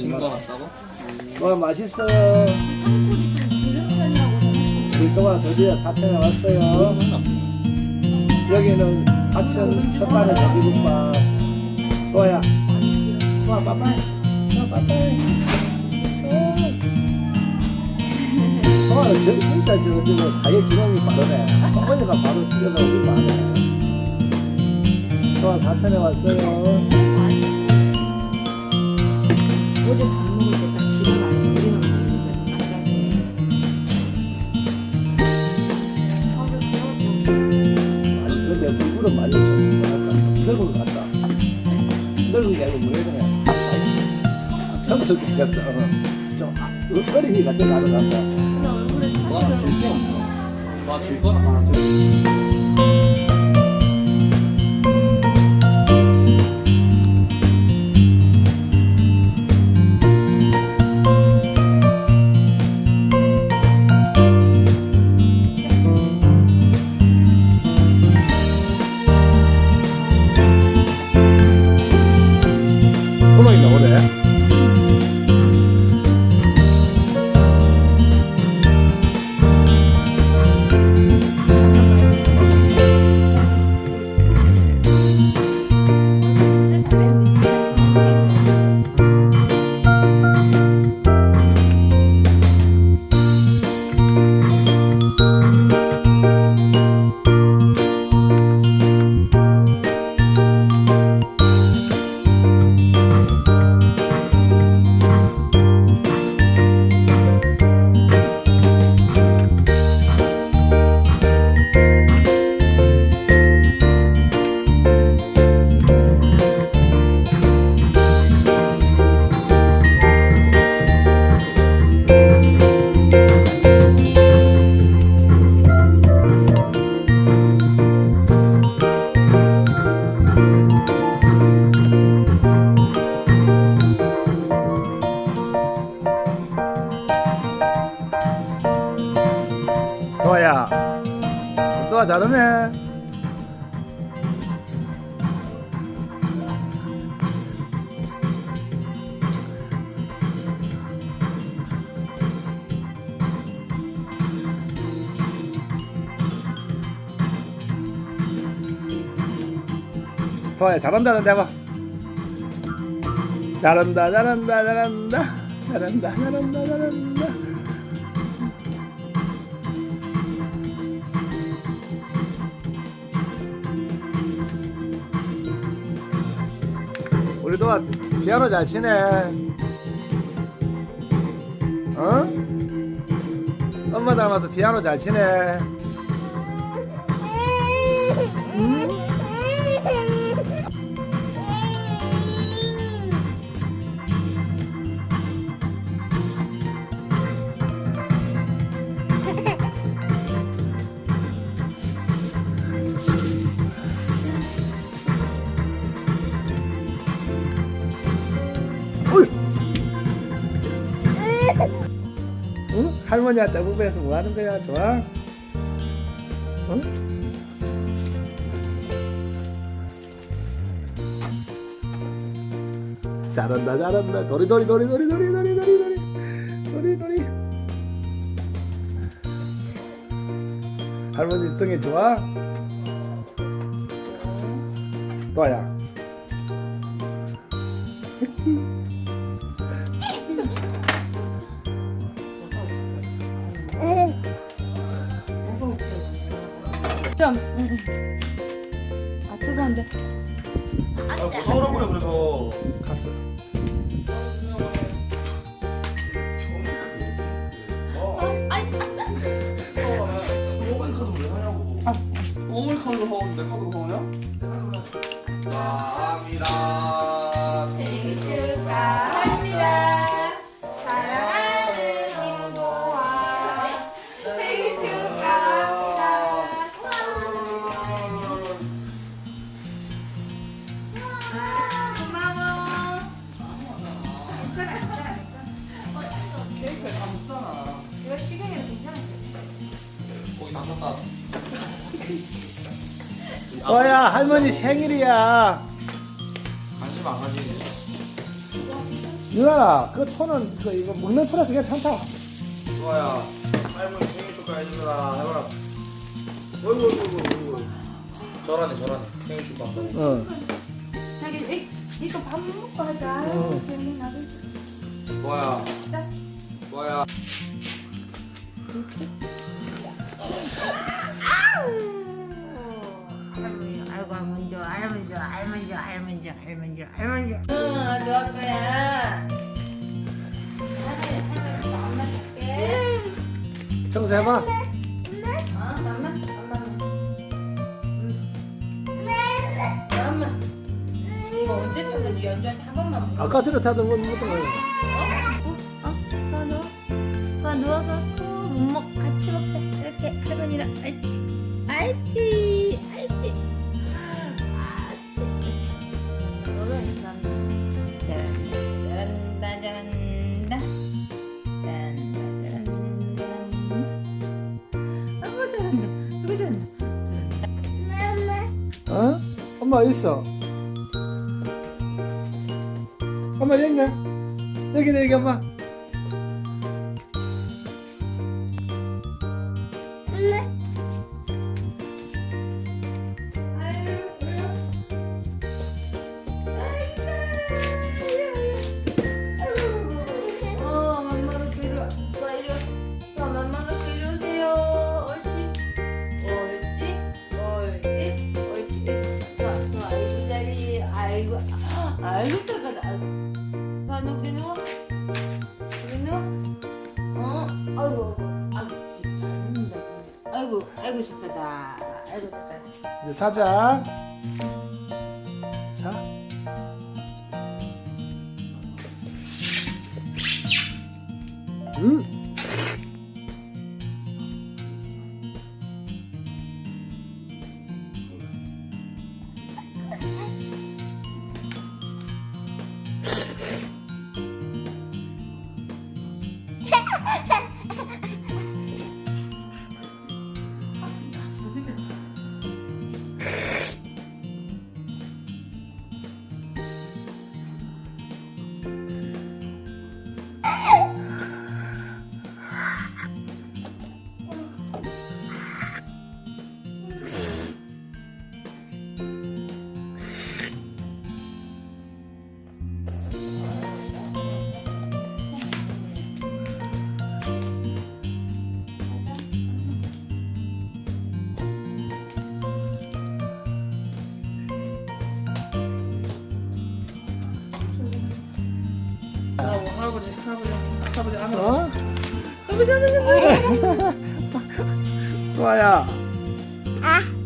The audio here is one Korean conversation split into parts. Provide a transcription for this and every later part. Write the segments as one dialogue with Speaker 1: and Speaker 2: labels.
Speaker 1: 친거 같다고?
Speaker 2: 와
Speaker 3: 지른 편이라고 생각했는데
Speaker 2: 우리 동안 드디어 사천에 왔어요. 여기는 사천 첫 단의 고기국밥. 또야, 또야 빠빠이. 또야 빠빠이. 또야 저 진짜 저 지금 사회 지능이 빠르네. 어머니가 바로 뛰어가 우리 마네. 또야 사천에 왔어요.
Speaker 3: 어제 밥 먹을 때딱
Speaker 2: 아니 근데 많이 좀 뭐랄까 늙은 것 같다. 늙은 게 아니고 뭐라 그래. 성숙해졌다. 어. 좀 아, 어린이 같은 나는 같다.
Speaker 3: 근데 얼굴에
Speaker 1: 와,
Speaker 3: 살이
Speaker 1: 질거. 와, 질거는 하나 줘.
Speaker 2: 도아야 잘한다는데 봐. 잘한다, 잘한다, 잘한다, 잘한다, 잘한다, 잘한다. 우리도 피아노 잘 치네. 어? 엄마 닮아서 피아노 잘 치네. 할머니한테 후배에서 뭐 하는 거야? 좋아? 응? 잘한다 잘한다 도리 도리 도리 도리 도리 도리 도리 도리 도리 도리 할머니 등에 좋아? 또야
Speaker 3: 아 뜨거운데
Speaker 4: 아, 무서워라고요 그래서.
Speaker 2: 갔어.
Speaker 4: 모바일 카드 왜 하냐고.
Speaker 1: 어머니 카드로 사오는데 카드로
Speaker 2: 또야 할머니 생일이야
Speaker 1: 관심 안 가지네.
Speaker 2: 유나야 그 초는 그 이거 먹는 초라서 괜찮다
Speaker 4: 좋아야 할머니 생일 축하해주라 해봐라 어이구 어이구 어이구 저라네 저라네 생일 축하
Speaker 2: 어.
Speaker 3: 자기 이- 이거 밥 먹고 하자.
Speaker 2: 응.
Speaker 3: 그러면 나도
Speaker 4: 좋아야
Speaker 3: 자.
Speaker 4: 좋아야
Speaker 3: 할머니, 할머니, 엄마 어, 엄마, 엄마, 응. 엄마. 이거 언제 타는지 연주한테 한 번만 물어.
Speaker 2: 아까 전에 타던 건 못던 거야
Speaker 3: 어? 어? 가 누워. 가 누워서 못 먹. 할머니랑 알지? 알지? 알지? 알지? 알지?
Speaker 2: 어? 엄마 어디 있어? 엄마 여기 있네 여기 네 여기 엄마 이제
Speaker 1: 할아버지 할아버지 할아버지 안으로
Speaker 2: 어? 도아야.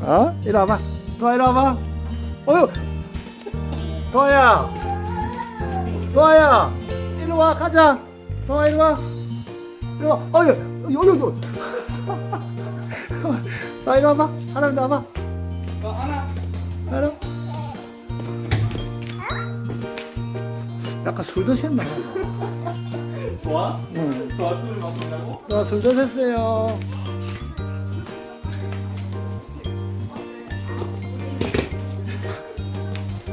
Speaker 2: 어? 이리 와봐. 도아 이리 와봐. 어휴. 도아야. 도아야. 이리 와 가자. 도아 이리 와. 이리 와. 어휴. 요요요. 도아 이리 와봐. 하나 더 와봐.
Speaker 1: 어, 하나
Speaker 2: 하나. 약간 술 드셨나?
Speaker 1: 좋아?
Speaker 2: 응.
Speaker 1: 좋아 술을 먹는다고?
Speaker 2: 도아 술 드셨어요.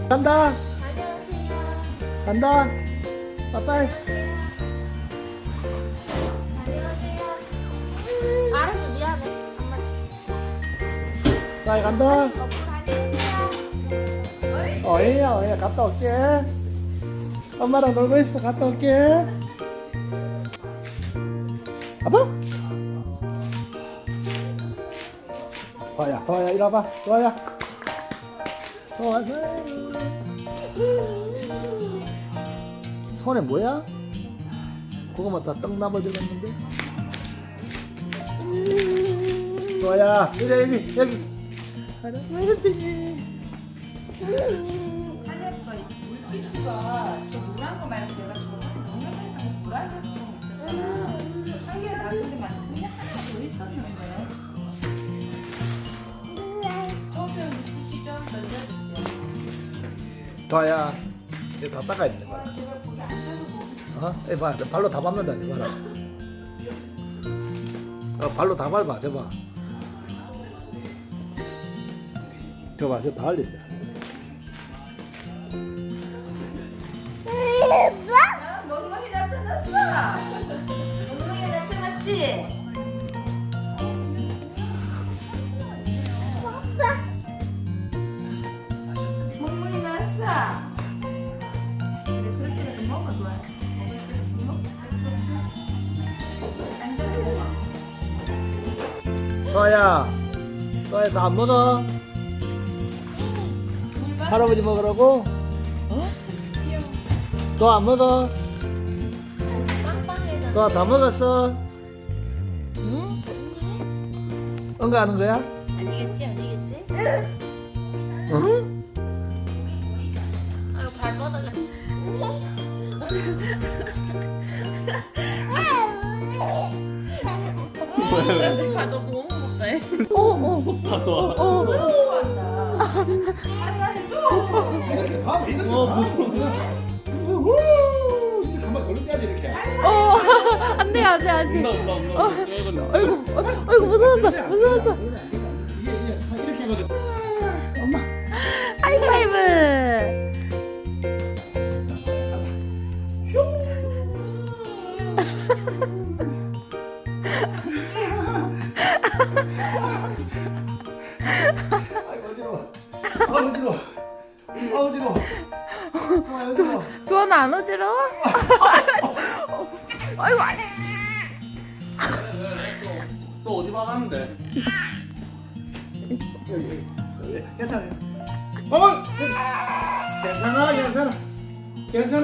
Speaker 2: 간다. 간다. 빠빠이.
Speaker 5: 알았어 미안해 엄마
Speaker 2: 빠이 간다. 어이야 어이야 갔다 올게. 엄마랑 놀고 있어 갔다 올게. 아빠? 도아야 도아야 이리 와봐 도아야. 도와서. 손에 뭐야? 그거만 다 떡나물 들었는데. 도아야 이래 여기 여기. 할아버지.
Speaker 3: 한여가 물티슈가 저 노란 거 말고 내가 저번에 동영상에서 보라색
Speaker 2: 도아야 이거 다 닦아야 되는 거야. 어? 이 봐, 발로 다 밟는다, 저 봐라. 어, 발로 다 밟아, 저 봐. 저 봐, 저다 흘린다.
Speaker 3: 자, 뭐 나타났어. 엉덩이 나타났지?
Speaker 2: 또야 또야 나안 먹어 할아버지 먹으라고? 어? 또안 먹어?
Speaker 5: 빵빵해졌네.
Speaker 2: 또다 먹었어? 응? 응가 하는 거야?
Speaker 5: 아니겠지, 아니겠지?
Speaker 2: 응?
Speaker 5: 아유, 발바닥을. 가도. 어, 어.
Speaker 3: 좋아한다. 살살해줘.
Speaker 2: 이렇게 밥 이렇게
Speaker 1: 어,
Speaker 2: 밥.
Speaker 1: 무서워.
Speaker 2: 우후 이렇게 한번 돌려야지 이렇게
Speaker 5: 어, 안 돼, 안 돼, 아직.
Speaker 1: 온다, 온다, 온다. 이거
Speaker 5: 아이고, 어, 아이고, 무서웠어, 무서웠어.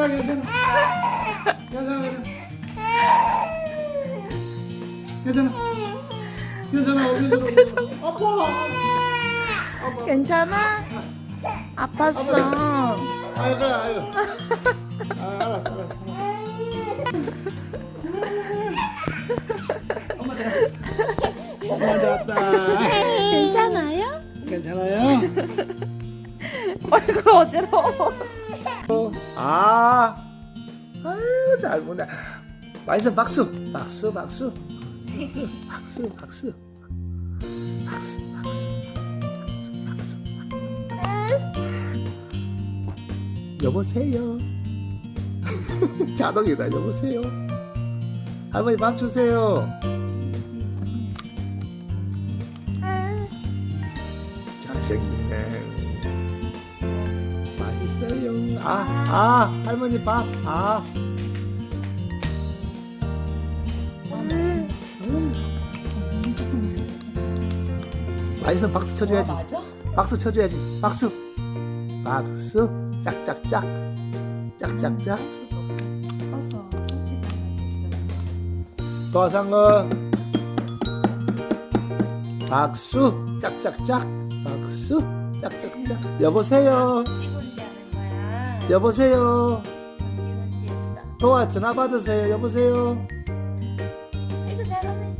Speaker 2: 괜찮아 괜찮아 괜찮아 괜찮아 괜찮아 괜찮아 괜찮아 아파
Speaker 5: 괜찮아? 아팠어.
Speaker 2: 아이고 아이고 아 알았어 알았어 엄마 잡았다
Speaker 5: 괜찮아요?
Speaker 2: 괜찮아요?
Speaker 5: 아이고, 어지러워.
Speaker 2: 아, 아유 잘 보네. 마이선 박수, 박수, 박수, 박수, 박수, 박수, 박수, 박수. 여보세요. 자동이다. 여보세요. 할머니 밥 주세요. 아 아 할머니 밥아. 맛있어 박수 쳐줘야지.
Speaker 3: 맞아?
Speaker 2: 박수 쳐줘야지. 박수. 박수. 짝짝짝. 짝짝짝. 도화상어 박수. 짝짝짝. 박수. 짝짝짝. 여보세요. 여보세요. 도화 전화 받으세요 여보세요
Speaker 5: 잘하네.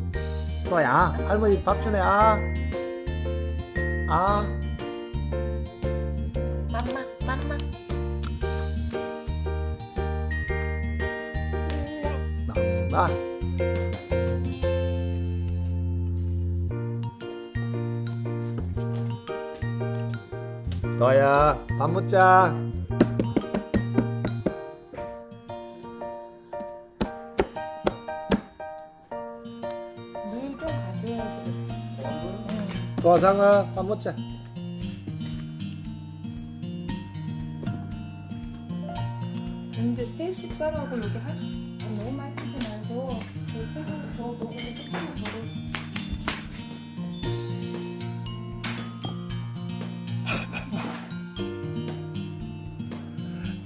Speaker 2: 도화야 할머니 밥 주네 아 아,
Speaker 5: 맘마, 맘마.
Speaker 2: 나. 너야 밥 먹자. 화상아 밥 먹자.
Speaker 3: 근데 세 숟가락을 이렇게 할 수, 아니, 너무 많이 하지 말고, 그 소금 더 넣고 조금만 더 넣어.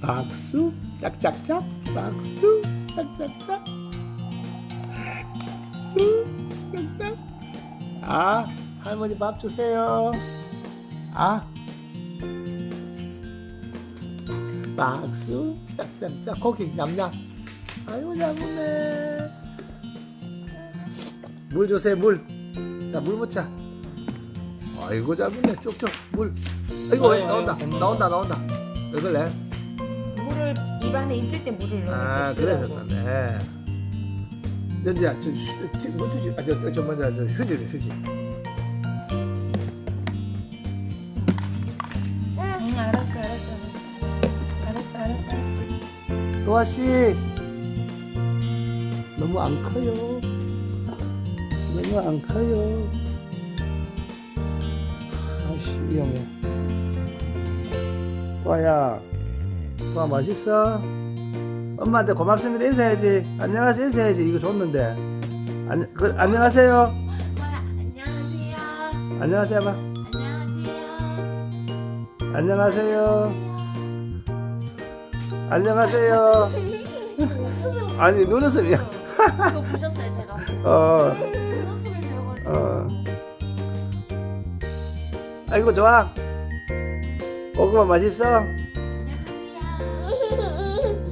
Speaker 2: 박수 짝짝짝 박수 짝짝짝. 짝짝. 아 할머니 밥 주세요. 아 박수 짝짝짝 고기 냠냠. 아유 잘먹네. 물 주세요 물. 자물 먹자. 아이고 잘 먹네 쪽쪽 물. 아이고
Speaker 1: 아유,
Speaker 2: 나온다
Speaker 1: 아유,
Speaker 2: 나온다 나온다. 왜 그래?
Speaker 3: 물을 입안에 있을 때 물을 넣어.
Speaker 2: 아 그래서 그러네. 연지야 저 휴- 지- 물 주지 아저저 먼저 저 휴지를 휴지. 도아 씨 너무 안 커요. 너무 안 커요. 아씨 위험해. 또아야, 또아 맛있어? 엄마한테 고맙습니다 인사해야지. 안녕하세요 인사해야지. 이거 줬는데. 안, 그, 안녕하세요.
Speaker 3: 안녕하세요.
Speaker 2: 안녕하세요. 봐.
Speaker 3: 안녕하세요.
Speaker 2: 안녕하세요. 안녕하세요. 아니 눈웃음이야.
Speaker 3: 이거 보셨어요 제가?
Speaker 2: 어,
Speaker 3: 눈웃음을 배워가지고.
Speaker 2: 어. 아이고 좋아. 고구마 맛있어?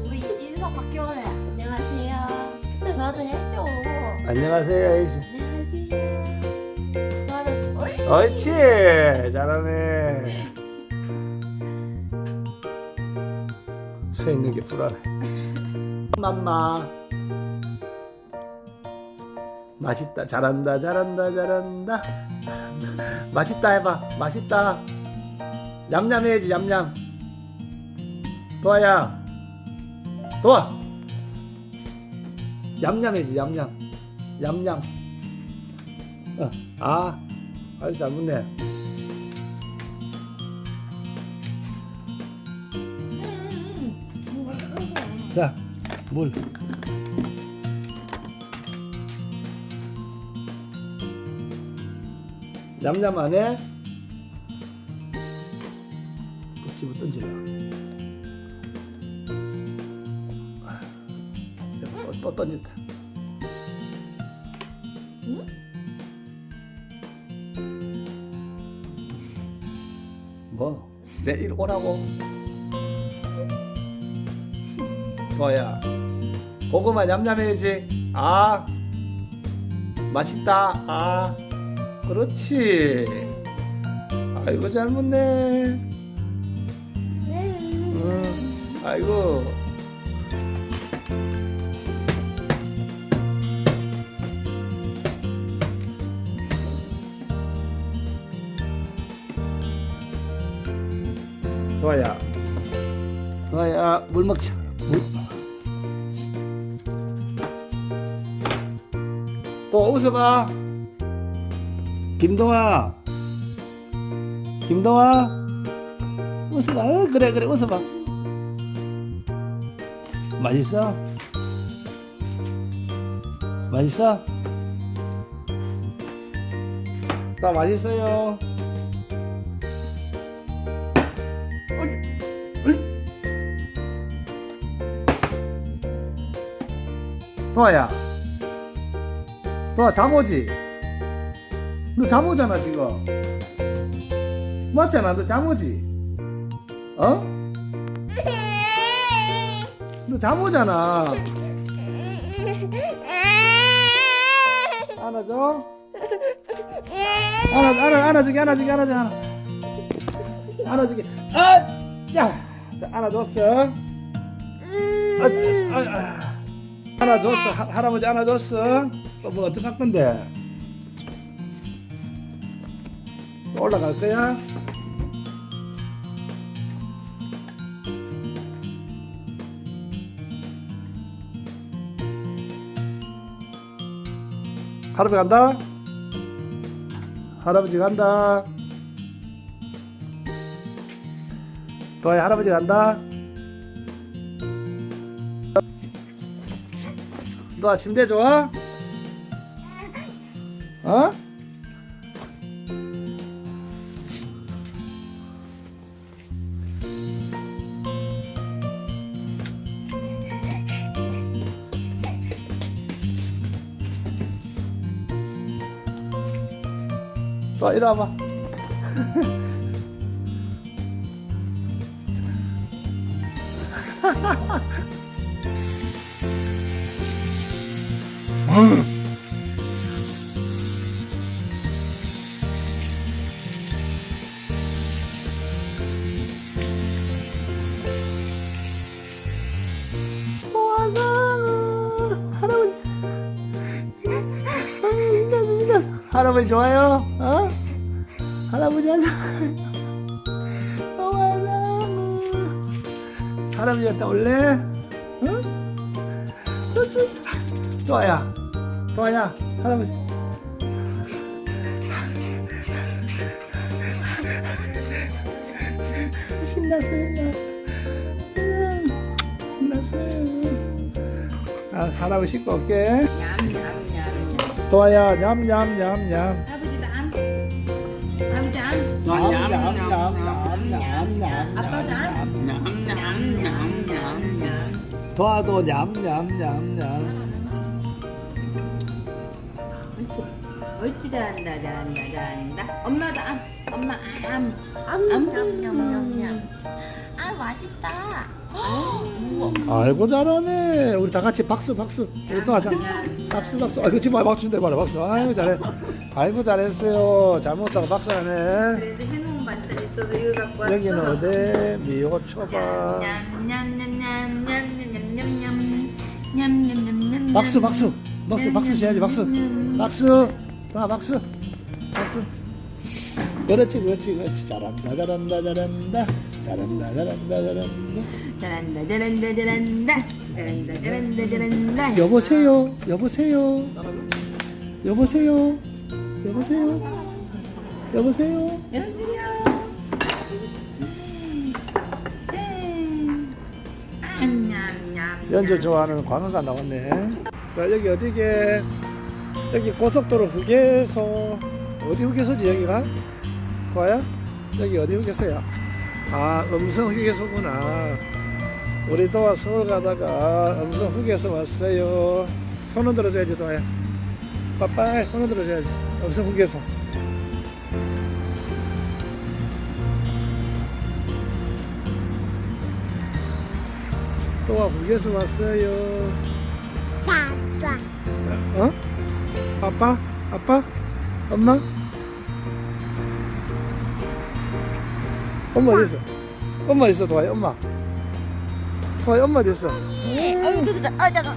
Speaker 3: 우리 인성 바뀌어요. 안녕하세요. 해줘.
Speaker 2: 안녕하세요.
Speaker 3: 어이.
Speaker 2: 옳지. 잘하네. 서 있는 게 불안해. 맘마. 맛있다. 잘한다. 잘한다. 잘한다. 맛있다 해봐. 맛있다. 냠냠 해야지. 냠냠. 도아야. 도아. 해야지. 냠냠. 냠냠. 어. 아. 아주 잘 묻네. 자, 물. 냠냠 안 해? 집어 던지라. 아, 또, 또 던진다. 뭐? 내일 오라고? 좋아야. 고구마 냠냠해야지. 아. 맛있다. 아. 그렇지. 아이고 잘 먹네. 응. 아이고. 좋아야. 좋아야 물 먹자. 물. 또 웃어봐. 김동아. 김동아. 웃어봐. 어, 그래 그래 웃어봐. 맛있어? 맛있어? 나 맛있어요. 도아야. 도아 잠오지? 너 잠오잖아 지금. 맞잖아 너 잠오지? 어? 너 잠오잖아. 안아줘. 안아 안아 안아주게 안아주게 안아줘 안아. 안아주게. 아, 자, 자 안아줬어. 아, 자, 아, 아. 안아줬어 하, 할아버지 안아줬어. 또뭐 어떡할 건데? 또 올라갈 거야? 할아버지 간다. 할아버지 간다. 도아야 할아버지 간다. 너 침대 좋아? 어? 또 이리 와봐. 할아버지 좋아요? 어? 할아버지 한 할아버지 갔다 올래? 응? 또아야 또아야 할아버지 신났어 신나 신났어 아 할아버지 씻고 올게
Speaker 3: 냠냠냠.
Speaker 2: 또아야 냠냠냠냠
Speaker 3: 아버지도 암. 아버지 암. 냠냠. 아빠도 암. 냠냠냠냠.
Speaker 2: 도아도 냠냠냠냠
Speaker 3: 옳지. 옳지 잘한다 잘한다 잘한다. 엄마도 암. 엄마 암. 암. 냠냠냠냠. 아 맛있다. 우와.
Speaker 2: 아이고 잘하네. 우리 다 같이 박수 박수. 우리 또 하자. 박수 박수. 아이고 지금 박수인데 봐라. 박수. 아이고 잘해. 아이고 잘했어요. 잘 먹다가 박수하네
Speaker 3: 그래도 해놓은 반찬 있어서 이거 갖고 왔어.
Speaker 2: 여기는 어디? 미호 초밥.
Speaker 3: 냠냠냠냠냠냠냠냠. 냠냠냠냠.
Speaker 2: 박수 박수 박수 박수 쳐야지 박수. 박수. 아 박수 박수. 그렇지 그렇지. 그렇지. 잘한다 잘한다 잘한다 잘한다 잘한다 잘한다
Speaker 3: 잘한다 잘한다 잘한다 잘한다 잘한다 잘한다.
Speaker 2: 여보세요 여보세요 여보세요 여보세요 여보세요
Speaker 3: 여보세요. 짠. 냠냠냠.
Speaker 2: 연주 좋아하는 광어가 나왔네 자, 여기 어디게 여기 고속도로 휴게소 어디 휴게소지 여기가 도아야 여기 어디 휴게소야 아 음성 휴게소구나 우리 도아 서울 가다가 음성 휴게소 왔어요 손을 들어줘야지 도아야 빠빠이 손을 들어줘야지 음성 휴게소 도아 휴게소 왔어요 어? 아빠? 아빠? 엄마? 엄마 어디 있어? 엄마 어디 있어 도아야 엄마. 도아야 엄마 어디 있어?
Speaker 3: 아유 진짜 아 잠깐.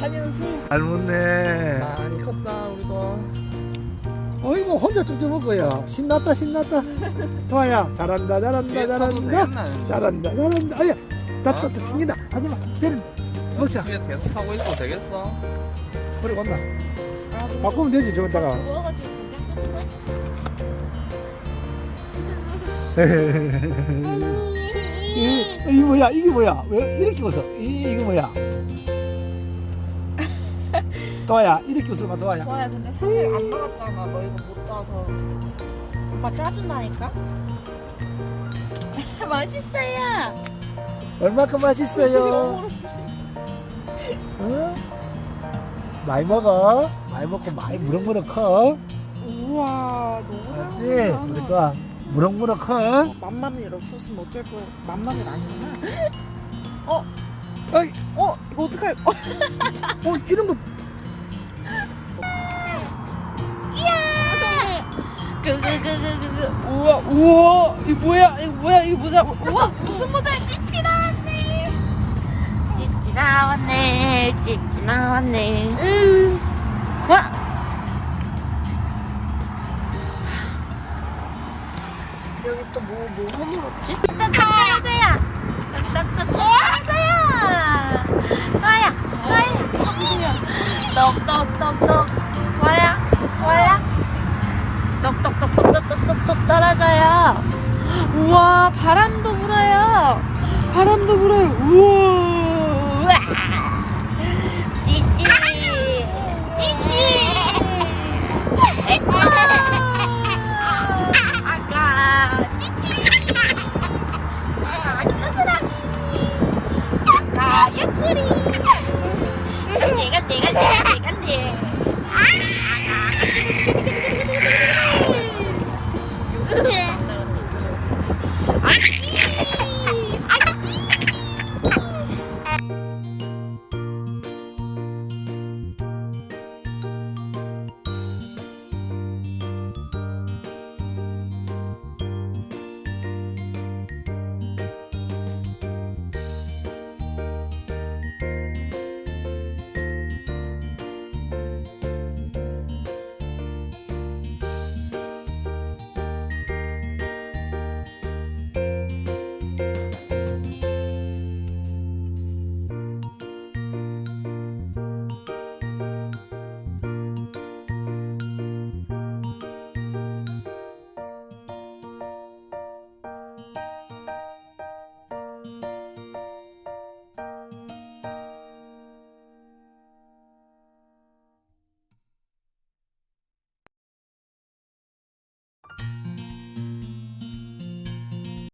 Speaker 3: 다녀오세요.
Speaker 2: 잘 먹네.
Speaker 1: 많이 컸다 우리도.
Speaker 2: 어이구 혼자 쭈쭈 먹어요 신났다 신났다. 도아야 잘한다 잘한다
Speaker 1: 뒤에 타도
Speaker 2: 잘한다.
Speaker 1: 되겠나
Speaker 2: 잘한다 잘한다. 아야 나또 튕긴다. 하지마. 때려. 먹자.
Speaker 1: 뒤에 계속 타고 있어도 되겠어?
Speaker 2: 그래 간다. 바꾸면 되지 좀 이따가.
Speaker 5: 누워가
Speaker 2: 이, 이 뭐야? 이게 뭐야? 왜 이렇게 웃어? 이, 이거 뭐야? 도아야 이렇게 웃어봐 도아야.
Speaker 5: 좋아요 근데 사실 안 나갔잖아. 너 이거 못 짜서. 오빠 짜준다니까? 맛있어요.
Speaker 2: 얼마큼 맛있어요?
Speaker 5: 어?
Speaker 2: 많이 먹어. 많이 먹고 많이 무럭무럭 커.
Speaker 5: 우와 너무 잘 먹는다
Speaker 2: 도아 무럭무럭 커
Speaker 5: 맘마늘 없었으면 어쩔 뻔했어 맘마늘 아니구나.
Speaker 2: 어이.
Speaker 5: 어? 이거 어떡할 어,
Speaker 2: 어 이런 거.
Speaker 5: 그그그그그 우와 우와. 이거 뭐야? 이거 뭐야? 이거 모자 우와. 무슨 모자야? 찌찌 나왔네. 찌찌 나왔네. 찌찌 나왔네. 음. 와 또 뭐 뭐 허물었지? 딱딱딱 모자야 딱딱딱 모자야 너야 너야 떡떡떡떡 좋아야 좋아야 똑똑똑똑똑똑똑 떨어져요. 우와 바람도 불어요. 바람도 불어요. 우와. ঠিক আছে